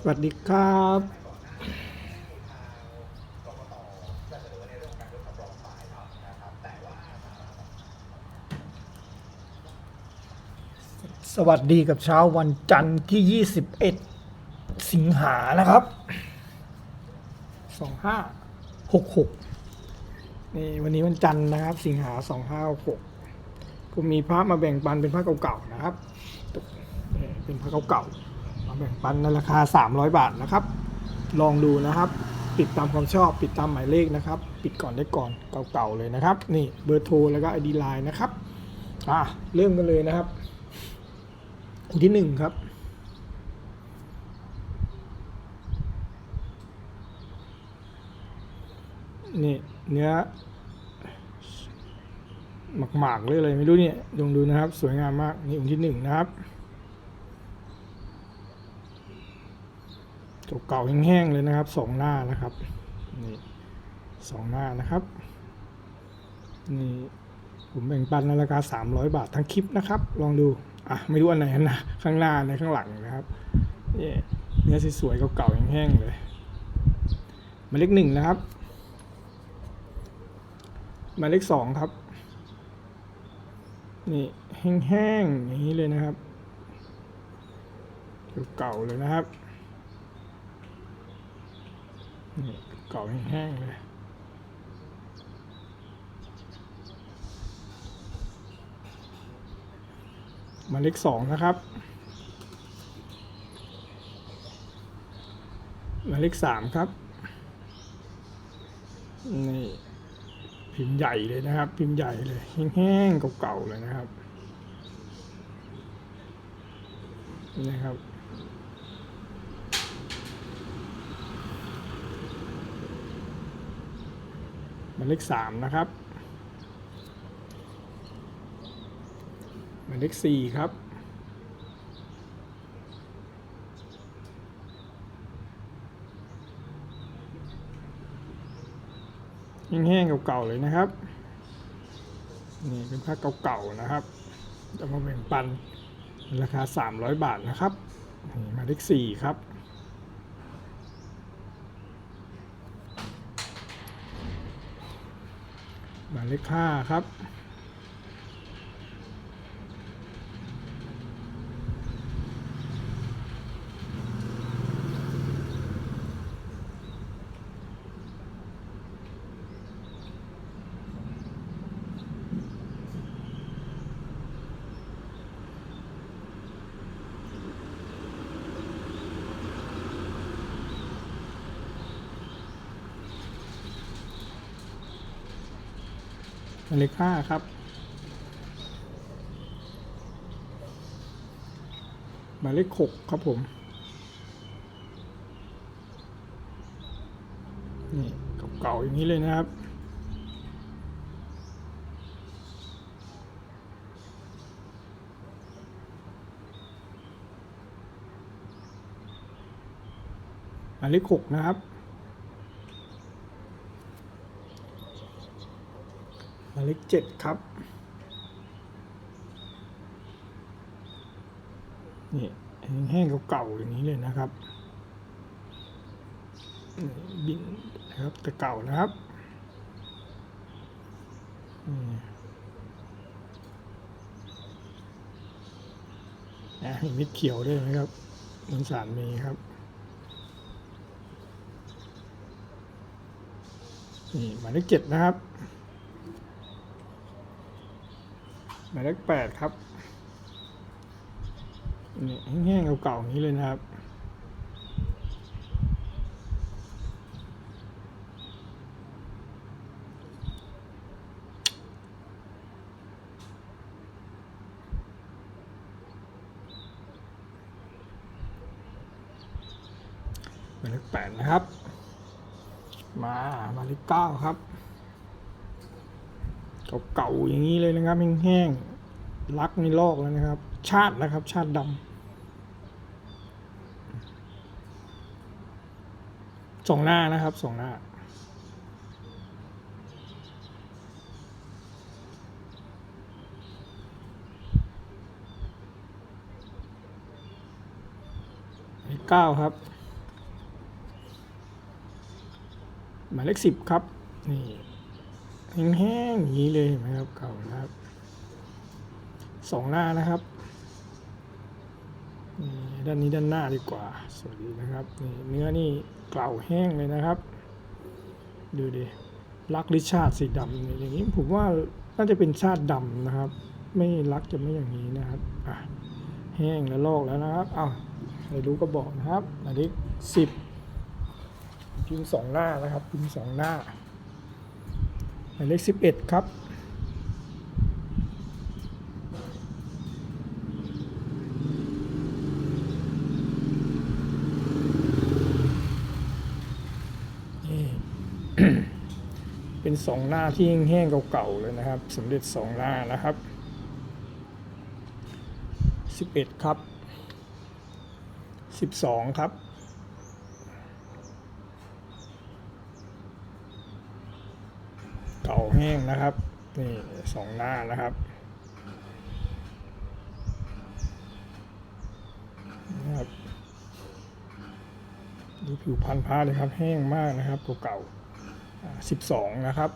สวัสดีครับสวัสดีกับเช้าวันจันทร์ที่ 21 สิงหานะครับ 2566 นี่วันนี้วันจันทร์นะครับ สิงหา 2566ก็มีพระมาแบ่งปันเป็นพระเก่าๆนะครับ เป็นพระเก่าๆมา แบ่งปันในราคา 300 บาทนะครับ ลองดูนะครับ ปิดตามความชอบปิดตามหมายเลขนะครับ ปิดก่อนได้ก่อนเก่าๆเลยนะครับ นี่เบอร์โทรแล้วก็ไอดีไลน์นะครับอะเริ่มกันเลยนะครับอันที่หนึ่งครับนี่เนื้อหมากๆเลยอะไรไม่รู้เนี่ยลองดูนะครับ สวยงามมากนี่องค์ที่หนึ่งนะครับ เก่าๆแห้งๆเลยนะครับสองหน้านะครับนี่สองหน้านะครับนี่ผมแบ่งปันในราคา 300 บาททั้งคลิปนะครับ ลองดูอะไม่รู้อันไหนนะข้างหน้าในข้างหลังนะครับนี่เนื้อสวยๆเก่าๆแห้งๆเลยหมายเลขหนึ่งนะครับหมายเลขสองครับนี่แห้งๆอย่างนี้เลยนะครับเก่าๆเลยนะครับ เก่าแห้งๆเลยมาเลขสองนะครับมาเลขสามครับนี่พิมพ์ใหญ่เลยนะครับ พิมพ์ใหญ่เลยแห้งๆเก่าๆเลยนะครับนี่นะครับ หมายเลขสามนะครับหมายเลขสี่ครับแห้งๆเก่าๆเลยนะครับ นี่เป็นผ้าเก่าๆนะครับจะมาแบ่งปันราคา 300 บาทนะครับหมายเลขสี่ครับ หมาย เลขห้าครับ เลขห้าครับ หมายเลขหกครับผม นี่เก่าๆอย่างนี้เลยนะครับหมายเลขหกนะครับ หมาย เลขเจ็ดครับ นี่แห้งเก่าๆอย่างนี้เลยนะครับบินนะครับแต่เก่านะครับนี่อะมีมิดเขียวด้วยนะครับมันสารมีครับนี่หมายเลขเจ็ดนะครับ หมายเลขแปดครับนี่แห้งๆเก่าๆอย่างนี้เลยนะครับ เก่าๆอย่างนี้เลยนะครับแห้งๆลักในลอกแล้วนะครับ ชาตินะครับ ชาติดำสองหน้านะครับสองหน้าเก้าครับ หมายเลขสิบครับ นี่ แห้งๆอย่างนี้เลยนไหมครับเก่านะครับสองหน้านะครับด้านนี้ด้านหน้าดีกว่า สวัสดีนะครับนี่เนื้อนี่เกล่าแห้งเลยนะครับ ดูดิลักริชาติสีดำอย่างนี้ผมว่าน่าจะเป็นชาติดำนะครับ ไม่รักจะไม่อย่างนี้นะครับอะแห้งแล้วลอกแล้วนะครับอ้าวใครรู้ก็บอกนะครับหมายเลขสิบพิมพ์สองหน้านะครับพิมพ์สองหน้า มายเลขสิบเอ็ดครับนี่เป็นสองหน้าที่แห้งๆเก่าๆเลยนะครับสำเร็จสองหน้านะครับสิบเอ็ดครับสิบสองครับ เก่า แห้งนะครับนี่สองหน้านะครับนะครับดูผิวพันธุ์ผ้าเลยครับแห้งมากนะครับตัวเก่าสิบสองนะครับ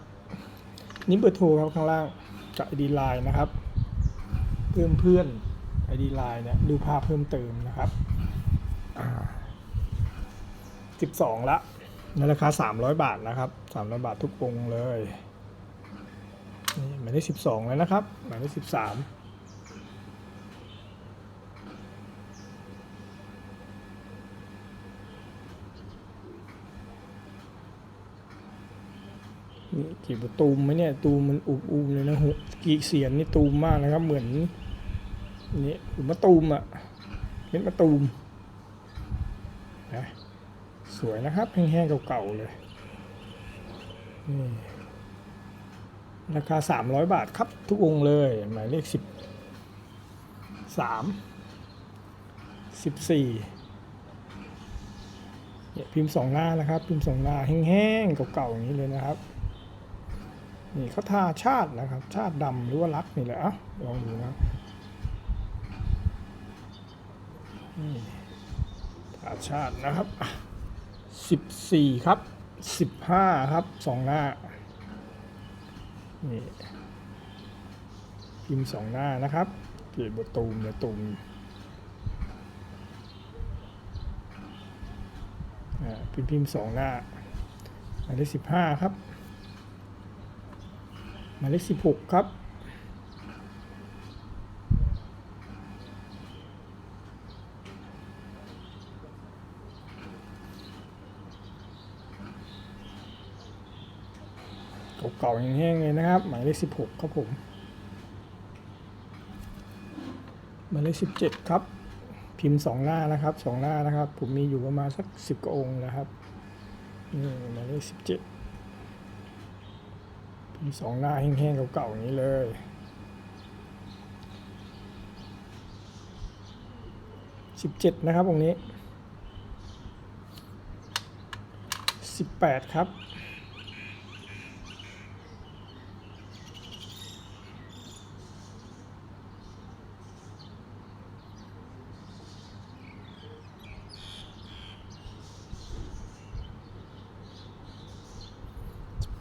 นี่เบอร์โทรครับข้างล่างจากไอดีไลน์นะครับ เพื่อนเพื่อนไอดีไลน์เนี่ยดูภาพเพิ่มเติมนะครับสิบสองละในราคาสามร้อยบาทนะครับสามร้อยบาททุกองเลย นี่หมายเลขสิบสองแล้วนะครับ หมายเลขสิบสามนี่กี่ประตูมไหมเนี่ยตูมมันอุบอุบเลยนะหกกี่เสียนนี่ตูมมากนะครับ เหมือนนี่มะตูมอะเม็ดมะตูมนะสวยนะครับแห้งๆเก่าๆเลยนี่ ราคา 300 บาทครับทุกองเลย หมายเลข 10 3 14เนี่ยพิมพ์สองหน้านะครับ พิมพ์สองหน้าแห้งๆเก่าๆอย่างนี้เลยนะครับ นี่เขาทาชาตินะครับ ชาติดำหรือว่ารักนี่แหละอะลองดูนะนี่ทาชาตินะครับ 14 ครับ 15 ครับสองหน้า นี่พิมพ์สองหน้านะครับ เกียบทตูมเนี่ยตูมอ่าพิมพ์พิมพ์สองหน้าหมายเลขสิบห้าครับหมายเลขสิบหกครับ เก่าๆแห้งๆเลยนะครับ หมายเลขสิบหกครับผม หมายเลขสิบเจ็ดครับ พิมพ์สองหน้านะครับสองหน้านะครับ ผมมีอยู่ประมาณสักสิบกว่าองค์นะครับนี่หมายเลขสิบเจ็ดพิมพ์สองหน้าแห้งๆเก่าๆอย่างนี้เลยสิบเจ็ดนะครับองค์นี้สิบแปดครับ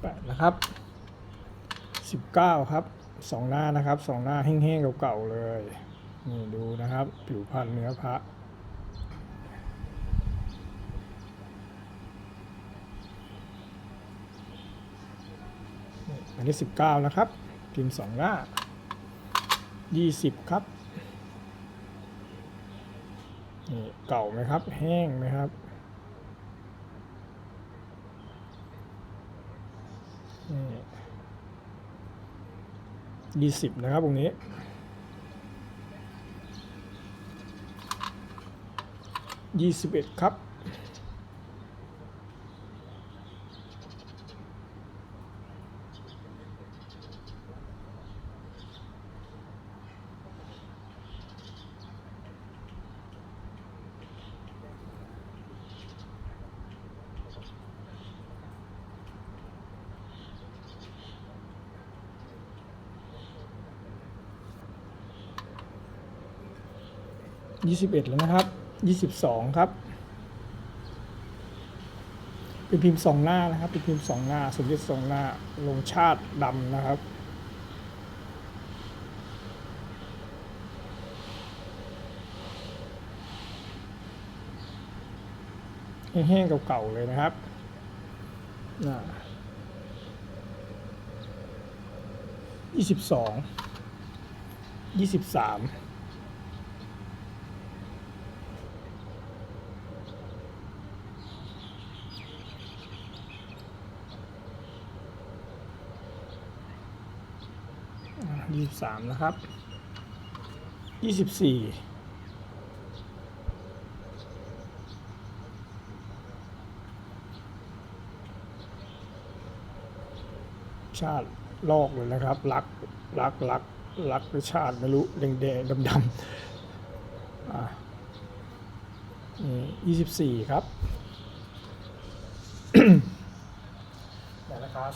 แปดนะครับสิบเก้าครับสองหน้านะครับสองหน้าแห้งๆเก่าๆเลย นี่ดูนะครับ ผิวพันธุ์เนื้อพระอันนี้สิบเก้านะครับ พิมพ์สองหน้ายี่สิบครับนี่เก่าไหมครับ แห้งไหมครับ ยี่สิบนะครับตรงนี้ ยี่สิบเอ็ดครับ ยี่สิบเอ็ดแล้วนะครับยี่สิบสองครับ เป็นพิมพ์สองหน้านะครับ เป็นพิมพ์สองหน้าสมเด็จสองหน้าลงชาติดำนะครับแห้งๆเก่าๆเลยนะครับน่ะยี่สิบสองยี่สิบสาม ยี่สิบสามนะครับยี่สิบสี่ชาติลอกเลยนะครับ รักรักรักรักชาติไม่รู้แดงแดงดำดำอะนี่ยี่สิบสี่ครับ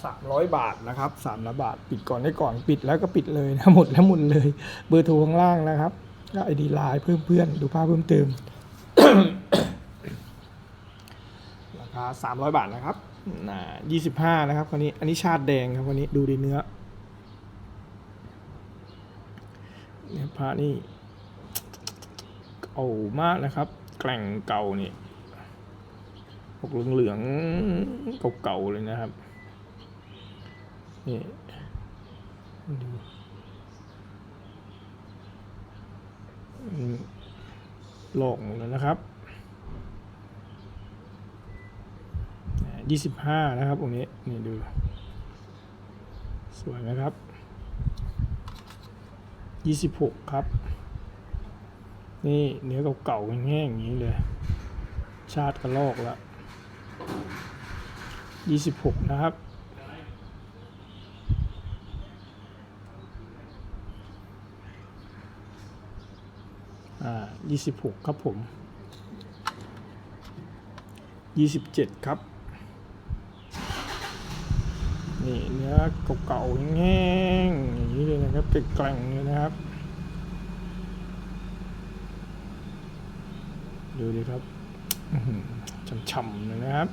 แต่ราคาสามร้อยบาทนะครับสามร้อยบาท ปิดก่อนได้ก่อนปิดแล้วก็ปิดเลยนะหมดแล้วหมุนเลย เบอร์โทรข้างล่างนะครับก็ไอดีไลน์เพิ่มเพื่อนดูภาพเพิ่มเติมราคาสามร้อยบาทนะครับน่ะยี่สิบห้านะครับคนนี้อันนี้ชาติแดงครับคนนี้ดูดีเนื้อเนี่ยพระนี่เก่ามากนะครับ แกล่งเก่านี่ออกเหลืองๆเก่าๆเลยนะครับ นี่ดูหลอกหมดแล้วนะครับยี่สิบห้านะครับตรงนี้นี่ดู สวยไหมครับยี่สิบหกครับ นี่เนื้อเก่าๆแห้งๆอย่างนี้เลย ชาติกระลอกล้วยี่สิบหกนะครับ อ่า ยี่สิบหกครับผมยี่สิบเจ็ดครับ นี่เนื้อเก่าๆแห้งๆอย่างนี้เลยนะครับแกร่งเลยนะครับ ดูดิครับอื้อหือช่ำๆเลยนะครับ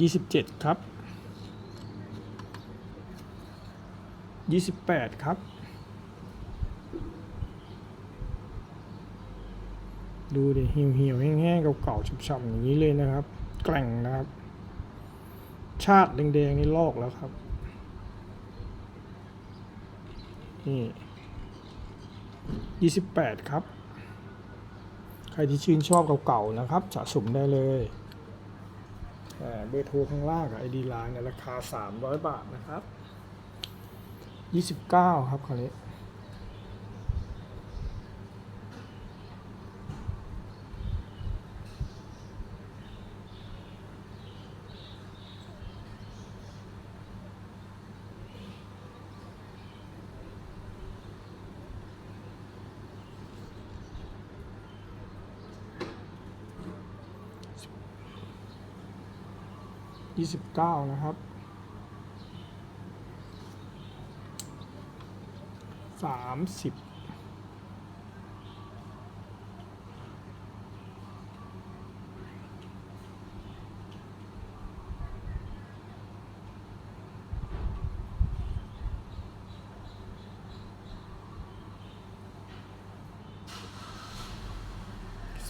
ยี่สิบเจ็ดครับ ยี่สิบแปดครับ ดูดิเหี่ยวเหี่ยวๆแห้งๆเก่าๆช่ำๆอย่างนี้เลยนะครับ แกร่งนะครับ ชาติแดงๆนี่ลอกแล้วครับ นี่ยี่สิบแปดครับ ใครที่ชื่นชอบเก่าๆนะครับสะสมได้เลยเบอร์โทรข้างล่างกับไอดีไลน์ในราคา 300 บาทนะครับ 29ครับคราวนี้ยี่สิบเก้านะครับ สามสิบ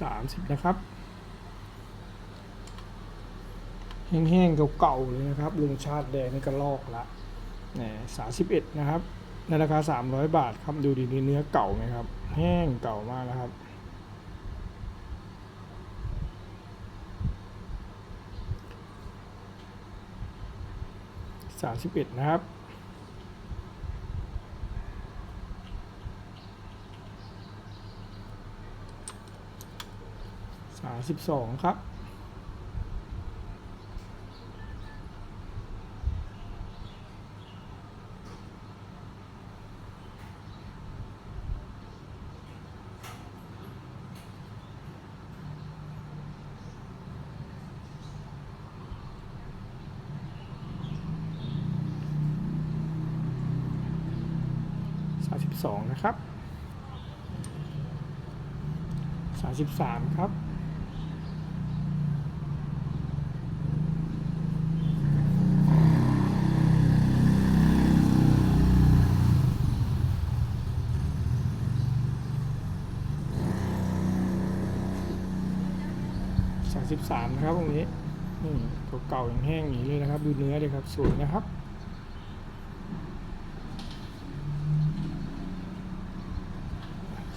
สามสิบนะครับแห้งๆเก่าๆเลยนะครับลุงชาติแดงนี่ก็ลอกละนี่สามสิบเอ็ดนะครับ ในราคาสามร้อยบาทครับดูดีๆเนื้อเก่าไหมครับ แห้งเก่ามากนะครับ สามสิบเอ็ดนะครับสามสิบสองครับ สามสิบสามครับสามสิบสามนะครับตรงนี้นี่เก่าๆอย่างแห้งอย่างนี้เลยนะครับ ดูเนื้อเลยครับ สวยนะครับ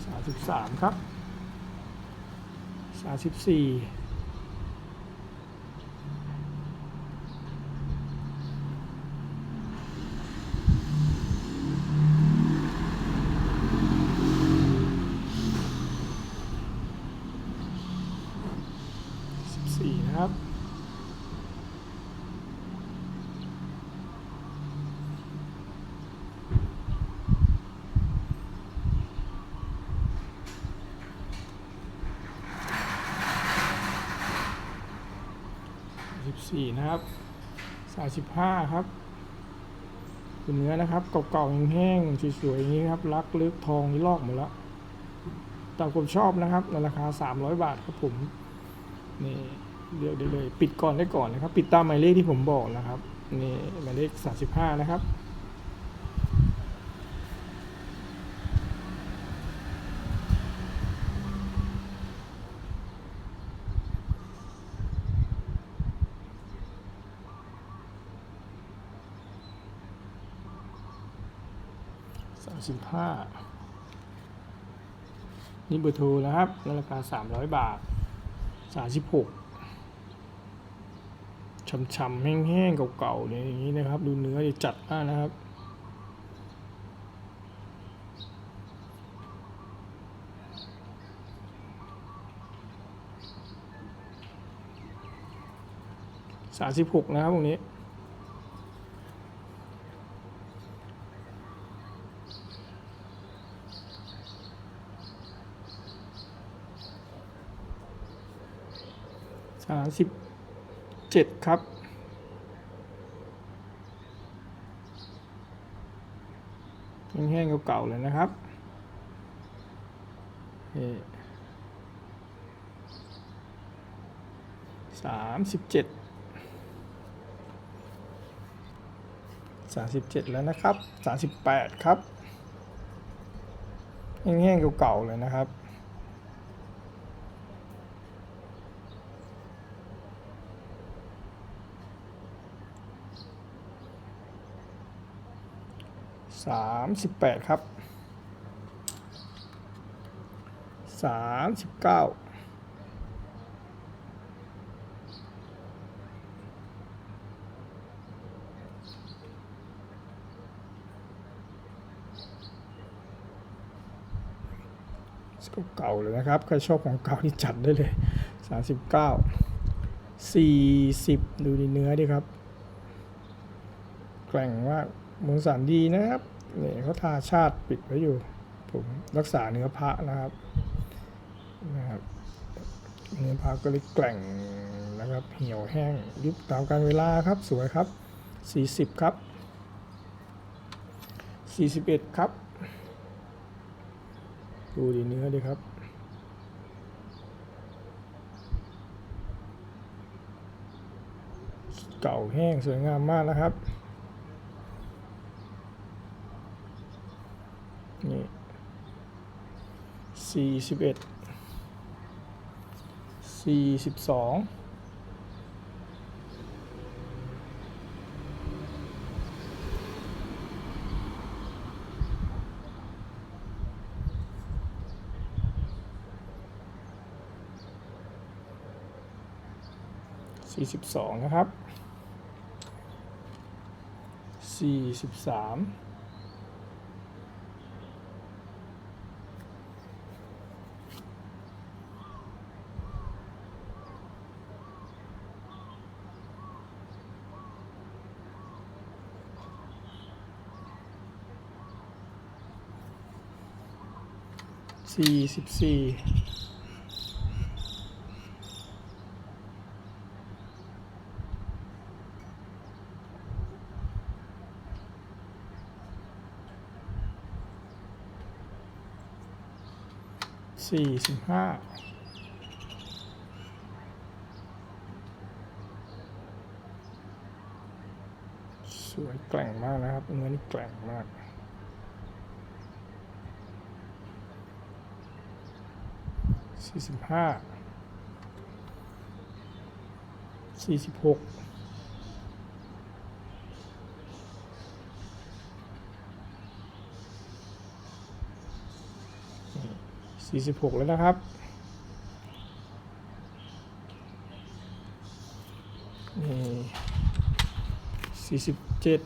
สามสิบสามครับ สามสิบสี่สิบสี่นะครับ สี่นะครับสามสิบห้าครับเป็นเนื้อนะครับเก่าๆแห้งๆสวยๆอย่างนี้ครับลักลึกทองนี่ลอกหมดแล้วตามผมชอบนะครับในราคาสามร้อยบาทครับผมนี่เลือกได้เลย ปิดก่อนได้ก่อนนะครับ ปิดตามหมายเลขที่ผมบอกนะครับนี่หมายเลขสามสิบห้านะครับ สามสิบห้านี่เบอร์โทรนะครับในราคาสามร้อยบาทสามสิบหกช่ำๆแห้งๆเก่าๆเนี่ยอย่างนี้นะครับ ดูเนื้อจัดมากนะครับสามสิบหกนะครับตรงนี้ สามสิบเจ็ดครับ แห้งๆเก่าๆเลยนะครับสามสิบเจ็ดสามสิบเจ็ดแล้วนะครับสามสิบแปดครับแห้งๆเก่าๆเลยนะครับ สามสิบแปดครับสามสิบเก้าเก่าเลยนะครับ ใครชอบของเก่าที่จัดได้เลยสามสิบเก้าสี่สิบดูดีเนื้อดิครับ แกร่งมาก มงสารดีนะครับเนี่ยเขาทาชาติปิดไว้อยู่ ผมรักษาเนื้อพระนะครับนะครับเนื้อพระก็เลยแกร่งนะครับเหี่ยวแห้งยุบตามการเวลาครับสวยครับ 40 ครับ 41 ครับ ดูดีเนื้อดีครับเก่าแห้งสวยงามมากนะครับ นี่สี่สิบเอ็ดสี่สิบสองสี่สิบสองนะครับสี่สิบสาม สี่สิบสี่สี่สิบห้าสวยแกร่งมากนะครับเนื้อนี่แกร่งมาก สี่สิบห้าสี่สิบหกสี่สิบหกแล้วนะครับนี่สี่สิบเจ็ด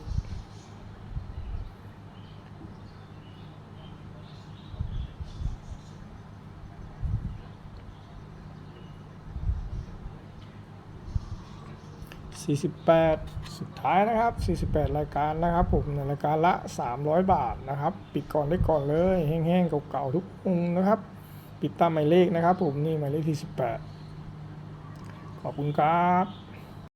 48 สุดท้ายนะครับ 48 รายการนะครับผมในรายการละ 300 บาทนะครับ ปิดก่อนได้ก่อนเลยแห้งๆเก่าๆทุกองนะครับ ปิดตามหมายเลขนะครับผมนี่หมายเลขที่ 18 ขอบคุณครับ